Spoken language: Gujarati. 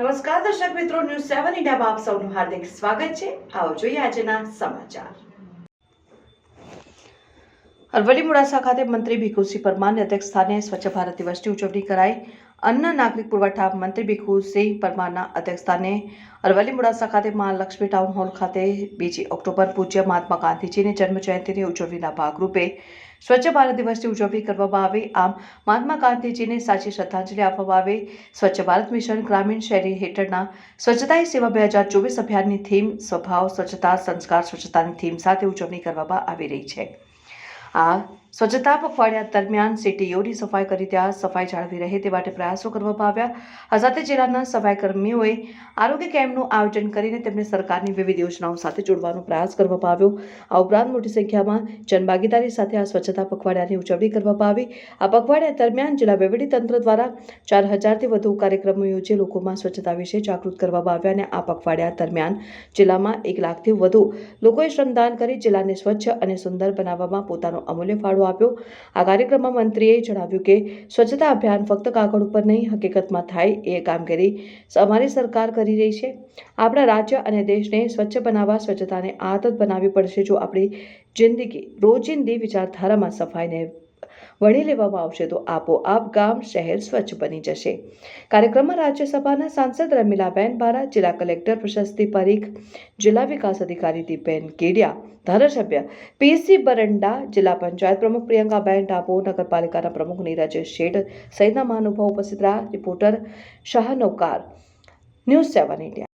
દર્શક મિત્રો, ન્યૂઝ સેવન ઇન્ડિયામાં આપ સૌનું હાર્દિક સ્વાગત છે. આવો જોઈએ આજના સમાચાર. અરવલ્લી મોડાસા ખાતે મંત્રી ભીખુસિંહ પરમારની અધ્યક્ષસ્થાને સ્વચ્છ ભારત દિવસની ઉજવણી કરાઈ. અન્ન નાગરિક પુરવઠા મંત્રી ભીખુસિંહ પરમારના અધ્યક્ષસ્થાને અરવલ્લી મોડાસા ખાતે મહાલક્ષ્મી ટાઉન હોલ ખાતે બીજી ઓક્ટોબર પૂજ્ય મહાત્મા ગાંધીજીની જન્મ જયંતિની ઉજવણીના ભાગરૂપે સ્વચ્છ ભારત દિવસની ઉજવણી કરવામાં આવી. આમ, મહાત્મા ગાંધીજીને સાચી શ્રદ્ધાંજલિ આપવામાં આવી. સ્વચ્છ ભારત મિશન ગ્રામીણ શહેરી હેઠળના સ્વચ્છતા સેવા બે હજાર ચોવીસ અભિયાનની થીમ, સ્વભાવ, સ્વચ્છતા, સંસ્કાર, સ્વચ્છતાની થીમ સાથે ઉજવણી કરવામાં આવી રહી છે. આ સ્વચ્છતા પખવાડિયા દરમિયાન સિટીઓની સફાઈ કરી ત્યાં સફાઈ જાળવી રહે તે માટે પ્રયાસો કરવામાં આવ્યા. આ સાથે જિલ્લાના સફાઈ કર્મીઓએ આરોગ્ય કેમ્પનું આયોજન કરીને તેમને સરકારની વિવિધ યોજનાઓ સાથે જોડવાનો પ્રયાસ કરવામાં આવ્યો. આ ઉપરાંત મોટી સંખ્યામાં જનભાગીદારી સાથે આ સ્વચ્છતા પખવાડિયાની ઉજવણી કરવામાં આવી. આ પખવાડિયા દરમિયાન જિલ્લા તંત્ર દ્વારા ચાર હજારથી વધુ કાર્યક્રમો યોજી લોકોમાં સ્વચ્છતા વિશે જાગૃત કરવામાં આવ્યા અને આ પખવાડિયા દરમિયાન જિલ્લામાં એક લાખથી વધુ લોકોએ શ્રમદાન કરી જિલ્લાને સ્વચ્છ અને સુંદર બનાવવામાં પોતાનો અમૂલ્ય ફાળો આપ્યો. આ કાર્યક્રમમાં મંત્રીએ જણાવ્યું કે, સ્વચ્છતા અભિયાન ફક્ત કાગળ ઉપર નહીં, હકીકતમાં થાય એ કામગીરી અમારી સરકાર કરી રહી છે. આપણા રાજ્ય અને દેશને સ્વચ્છ બનાવવા, સ્વચ્છતાને આદત બનાવવી પડશે જો આપણી જિંદગી રોજિંદી વિચારધારામાં સફાઈને વણી લેવામાં આવશે તો આપોઆપ ગામ શહેર સ્વચ્છ બની જશે. કાર્યક્રમમાં રાજ્યસભાના સાંસદ રમીલાબેન બારા, જિલ્લા કલેક્ટર પ્રશસ્તિ પરીખ, જિલ્લા વિકાસ અધિકારી દીપેન કેડિયા, ધારાસભ્ય પીસી બરંડા, જિલ્લા પંચાયત પ્રમુખ પ્રિયંકાબેન ટાપો નગરપાલિકાના પ્રમુખ નીરજ શેઠ સહિતના મહાનુભાવો ઉપસ્થિત રહ્યા. રિપોર્ટર શાહનોકાર, ન્યૂઝ સેવન ઇન્ડિયા.